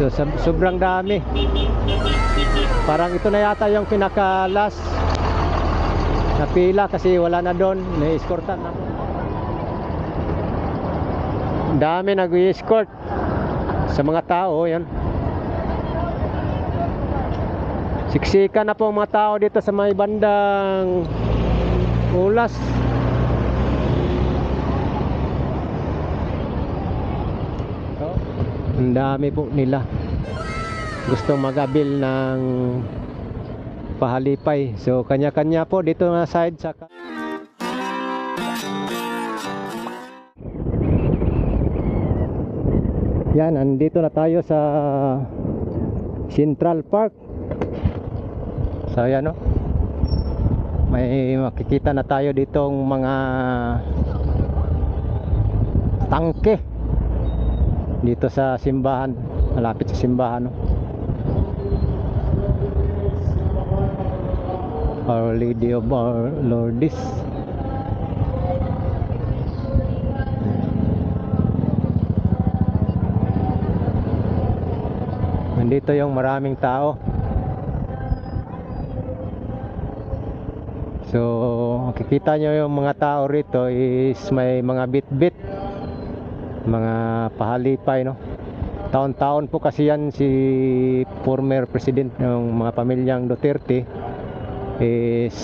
So sobrang dami. Parang ito na yata yung pinaka last na pila kasi wala na doon. Na-escortan na. Dami nag-escort sa mga tao. Yan. Siksikan na po mga tao dito sa may bandang ulas. So, ang dami po nila. Gustong magabil ng pahalipay. So, kanya-kanya po dito na side sa Yan, andito na tayo sa Central Park. So, yan no. May makikita na tayo ditong mga tangke dito sa simbahan. Malapit sa simbahan no? Our Lady of Our Lourdes nandito yung maraming tao. So makikita nyo yung mga tao rito is may mga bit-bit mga pahalipay no taon-taon po kasi yan si former president ng mga pamilyang Duterte is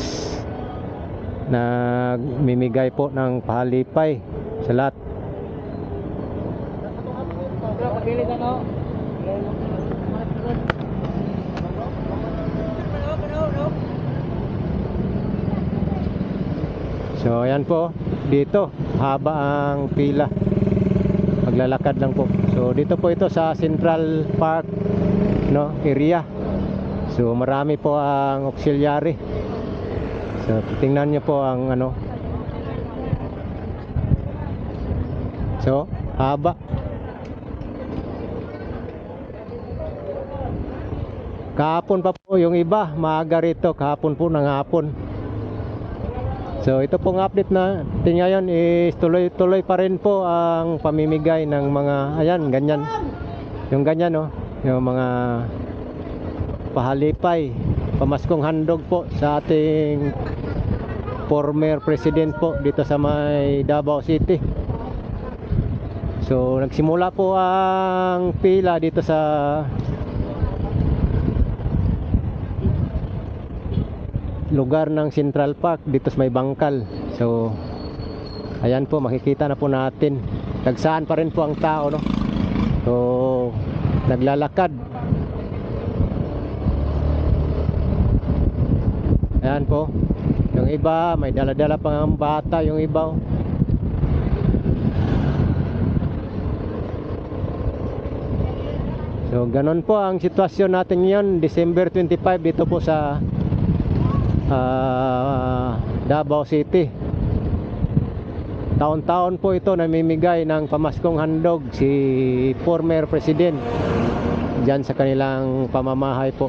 nagmimigay po ng pahalipay sa lahat So ayan po, dito haba ang pila. Maglalakad lang po. So dito po ito sa Central Park no area. So marami po ang auxiliary. So tingnan niyo po ang ano. So haba. Kahapon pa po yung iba, maaga rito, kahapon po ng hapon. So ito pong update na tingnan ngayon is tuloy-tuloy pa rin po ang pamimigay ng mga ayan ganyan. Yung ganyan no, yung mga pahalipay, pamaskong handog po sa ating former president po dito sa may Davao City. So nagsimula po ang pila dito sa lugar ng Central Park dito sa may bangkal. So ayan po makikita na po natin. Tagsaan pa rin po ang tao no. So naglalakad. Ayan po. Yung iba may dala-dala pang ang bata yung iba. oh. So ganon po ang sitwasyon natin ngayon December 25 dito po sa ah, Davao City. Taon-taon po ito namimigay ng pamaskong handog si former president diyan sa kanilang pamamahay po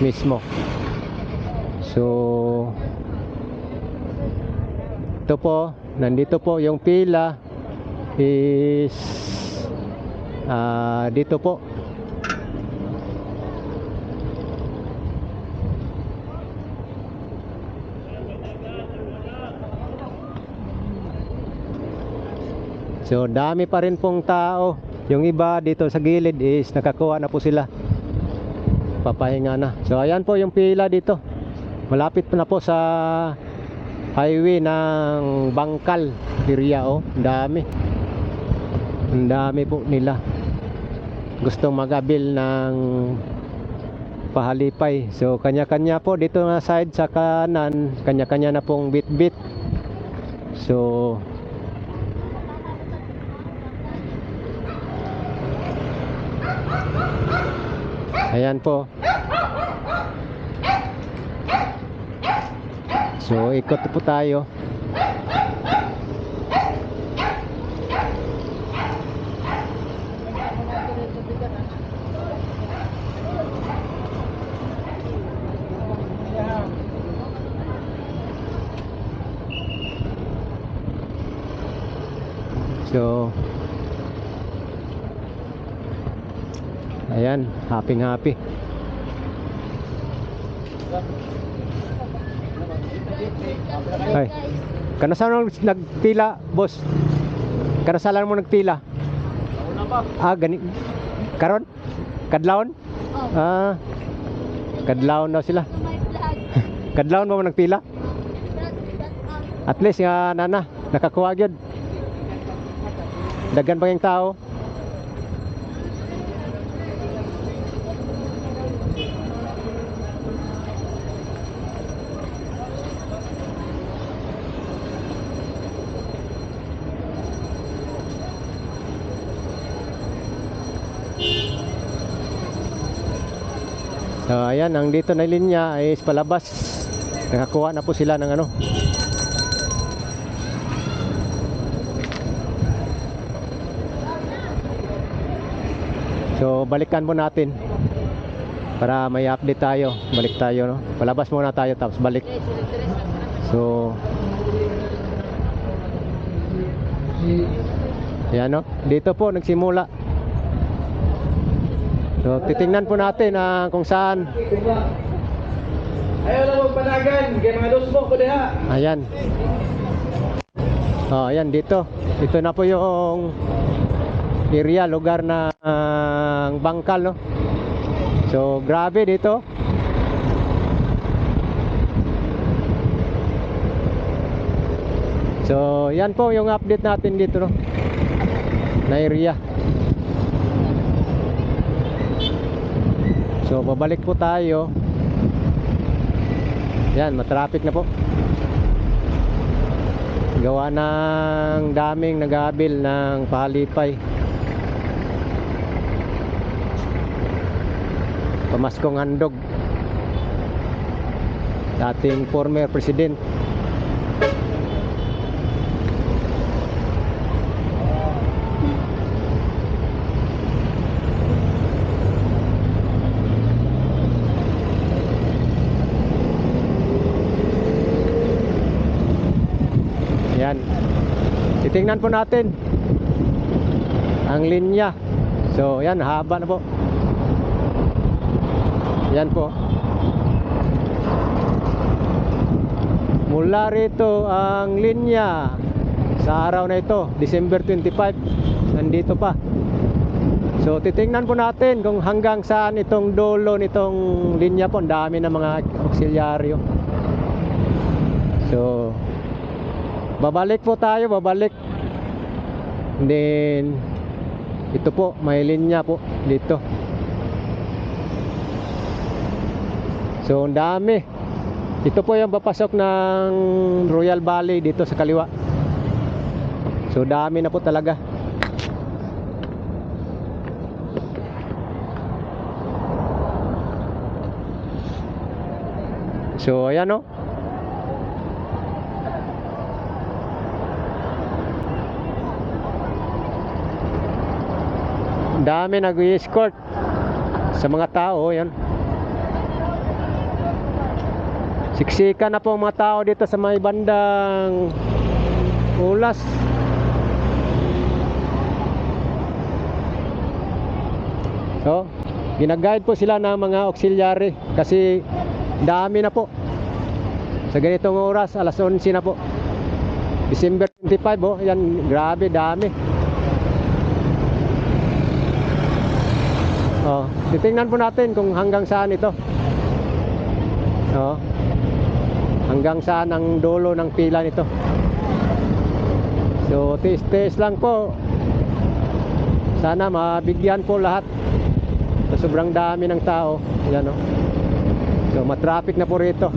mismo. So ito po, nandito po yung pila is ah, dito po So dami pa rin pong tao. Yung iba dito sa gilid is nakakuha na po sila. Papahinga na. So ayan po yung pila dito. Malapit na po sa highway ng Bangkal area oh. Dami. Ang dami po nila. Gustong magabil ng pahalipay. So kanya-kanya po dito na side sa kanan, kanya-kanya na pong bit-bit. So Ayan po. So, ikot po tayo. So, Ayan, happy happy. Ay, kanasan mo nagpila, boss? Kanasalan mo nagpila? Ah, gani. Karon? Kadlawon? Oh, Ah, kadlawon daw sila. Kadlawon mo nagpila? At least nga nana, nakakuha gyud. Dagan pa yung tao. So ayan, ang dito na linya is palabas. Nakakuha na po sila ng ano, So balikan mo natin para may update tayo. Balik tayo no. Palabas muna tayo tapos balik. So Yan no. Dito po nagsimula. So titingnan po natin ah, kung saan. Ayaw lang magpanagan, kaya mga dos mo ko diha. Ayan. Oh, ayan dito. Ito na po yung area, lugar na ang bangkal, no? So, grabe dito. So, yan po yung update natin dito, no? Na area. So, babalik po tayo. Yan, matraffic na po. Gawa ng daming nagabil ng palipay. Pamaskong handog. Dating former president. Yan. Titingnan po natin ang linya. So, yan, haba na po. Yan po. Mula rito ang linya sa araw na ito, December 25. Nandito pa. So, titingnan po natin kung hanggang saan itong dulo nitong linya po. Ang dami ng mga auxiliaryo. So, Babalik po tayo, babalik. And then ito po, may linya po dito. So, ang dami. Ito po yung papasok ng Royal Valley dito sa kaliwa. So, dami na po talaga. So, ayan o. dami nag-escort sa mga tao yan. Siksika na po mga tao dito sa may bandang ulas. So ginaguide po sila ng mga auxiliary kasi dami na po. Sa ganitong oras alas 11 na po. December 25 oh yan grabe dami Oh, titingnan po natin kung hanggang saan ito. Oh. Hanggang saan ang dulo ng pila nito. So, tis-tis lang po. Sana mabigyan po lahat. So, sobrang dami ng tao. Yan oh. So, matraffic na po rito.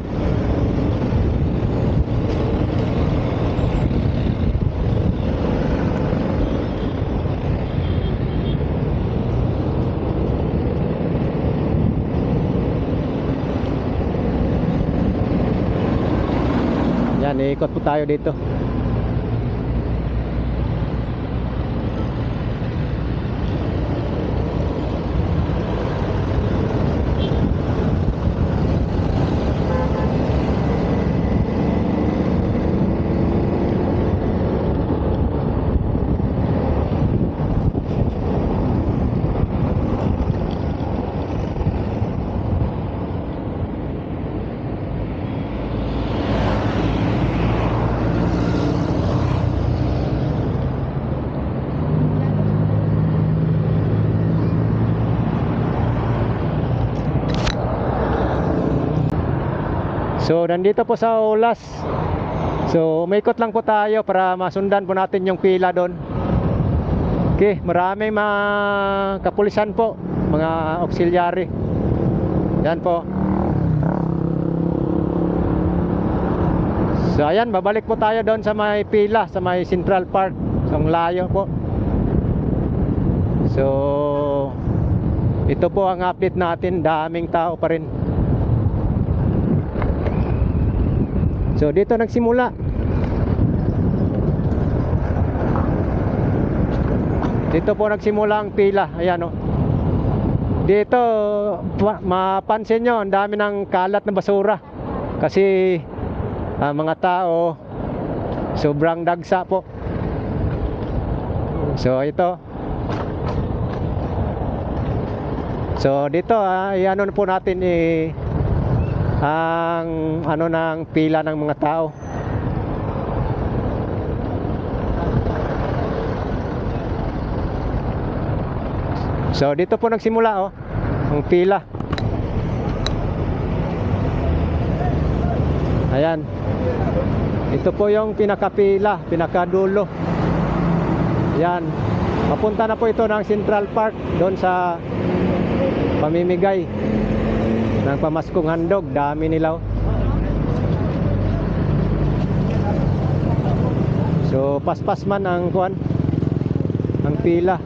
Yan, ikot po tayo dito. So, nandito po sa Olas. So, umikot lang po tayo para masundan po natin yung pila doon. Okay, maraming mga kapulisan po, mga auxiliary. Yan po. So, ayan, babalik po tayo doon sa may pila, sa may Central Park. Sa layo po. So, ito po ang update natin. Daming tao pa rin. So, dito nagsimula. Dito po nagsimula ang pila. Ayan o. Dito, pa- mapansin nyo, ang dami ng kalat na basura. Kasi, ah, mga tao, sobrang dagsa po. So, ito. So, dito, ah, i-ano na po natin eh, ang ano ng pila ng mga tao. So dito po nagsimula oh, ang pila. Ayan. Ito po yung pinakapila, pinakadulo. Yan. Papunta na po ito ng Central Park doon sa pamimigay ng pamaskong handog. Dami nila. So paspas man ang kuan ang pila.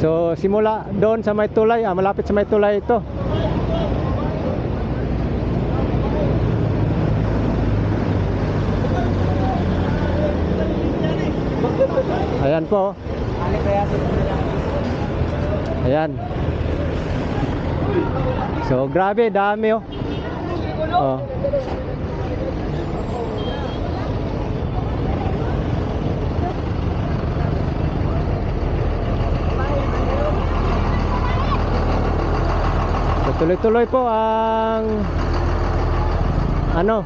So simula doon sa may tulay, ah, malapit sa may tulay ito. Ayan po. Ayan. So grabe, dami oh. Oh. So, tuloy-tuloy po ang ano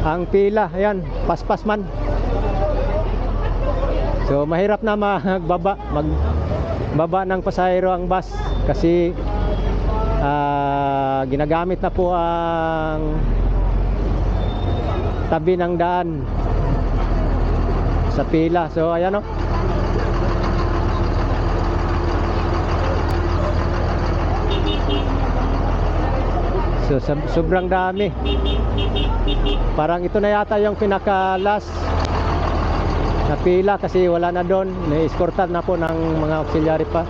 ang pila ayan paspas man so mahirap na magbaba magbaba ng pasahero ang bus kasi ah, ginagamit na po ang tabi ng daan sa pila so ayan o So, sab- sobrang dami. Parang ito na yata yung pinaka last na pila kasi wala na doon. Na-escortan na po ng mga auxiliary pa.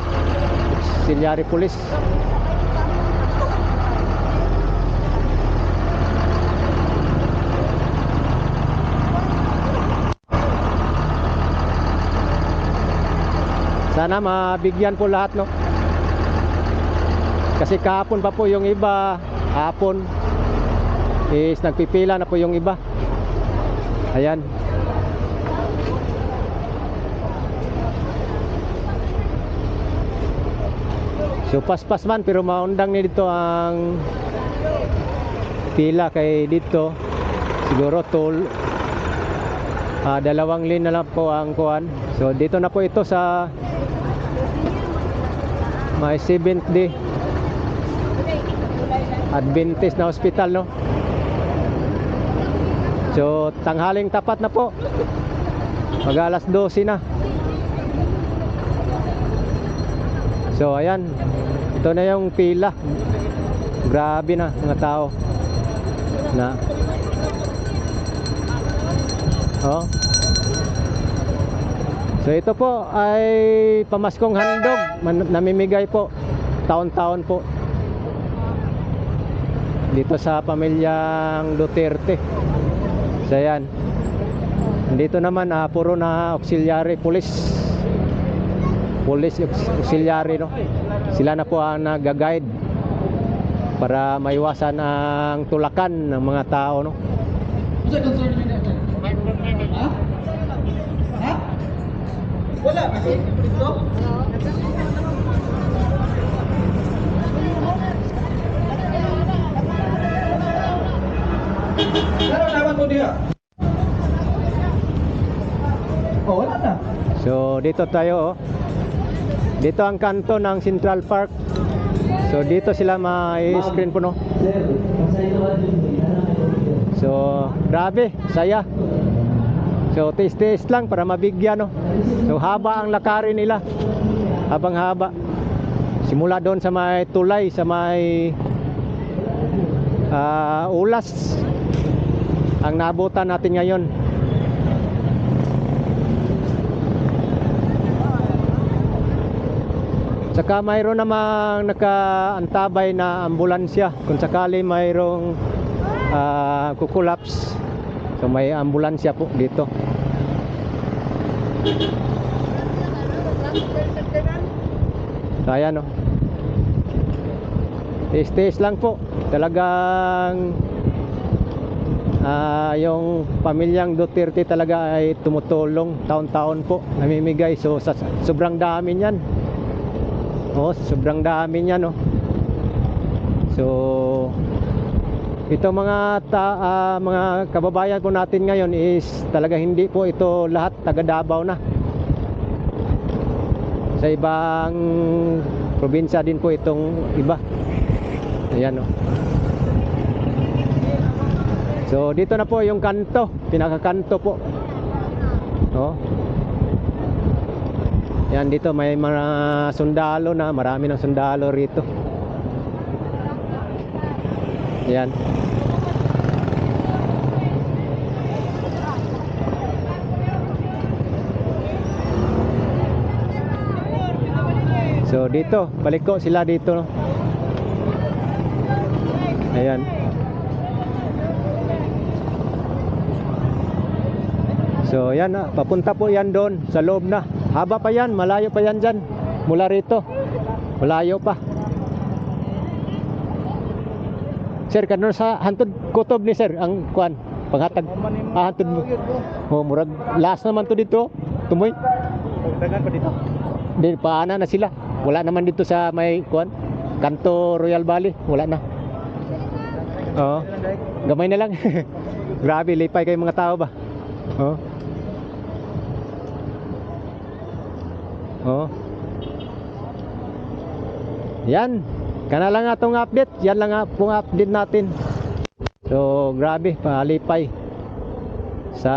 Auxiliary police. Sana mabigyan po lahat no. Kasi kahapon pa po yung iba, hapon is nagpipila na po yung iba. Ayan. So paspas man pero maundang ni dito ang pila kay dito. Siguro tol ah, dalawang lane na lang po ang kuan. So dito na po ito sa may 7th day Adventist na hospital no? So tanghaling tapat na po. Mag alas 12 na So ayan. Ito na yung pila. Grabe na mga tao. Na. Oh. So ito po ay pamaskong handog. Namimigay po. Taon-taon po. Dito sa pamilyang Duterte. So yan. Dito naman ah, puro na auxiliary police. Police aux- auxiliary no. Sila na po ang nag-guide para maiwasan ang tulakan ng mga tao no. Wala kasi. Pero naman mo diha. Oh, wala na. So dito tayo oh. Dito ang kanto ng Central Park. So dito sila ma-screen po no. So grabe, saya. So tiis-tiis lang para mabigyan no. So haba ang lakarin nila. Habang haba. Simula doon sa may tulay, sa may ah, ulas. Ang nabutan natin ngayon. Saka mayroon namang nakaantabay na ambulansya kung sakali mayroong ah, kukulaps. So may ambulansya po dito. So ayan o. Tiis-tiis lang po. Talagang ah, yung pamilyang Duterte talaga ay tumutulong taon-taon po. Namimigay. So sa, sobrang dami niyan. Oh, sobrang dami niyan oh. So ito mga ta, ah, mga kababayan po natin ngayon is talaga hindi po ito lahat taga Davao na. Sa ibang probinsya din po itong iba. Ayan oh. So dito na po yung kanto, pinakakanto po. Oh. Yan dito may mga sundalo na, marami ng sundalo rito. Yan. So dito, balik ko sila dito. no. Ayan. So yan na, papunta po yan doon sa loob na. Haba pa yan, malayo pa yan dyan. Mula rito. Malayo pa. Sir, kanon sa hantod kutob ni sir ang kuan panghatag ah, hantod mo. Oh, murag last naman to dito. Tumoy. Dagan pa dito. Di paana na sila. Wala naman dito sa may kuan Kanto Royal Valley, wala na. Oo. Gamay na lang. Grabe, lipay kayo mga tao ba? Oo. Oo. Yan. Kana lang atong update. Yan lang nga pong update natin. So, grabe, palipay sa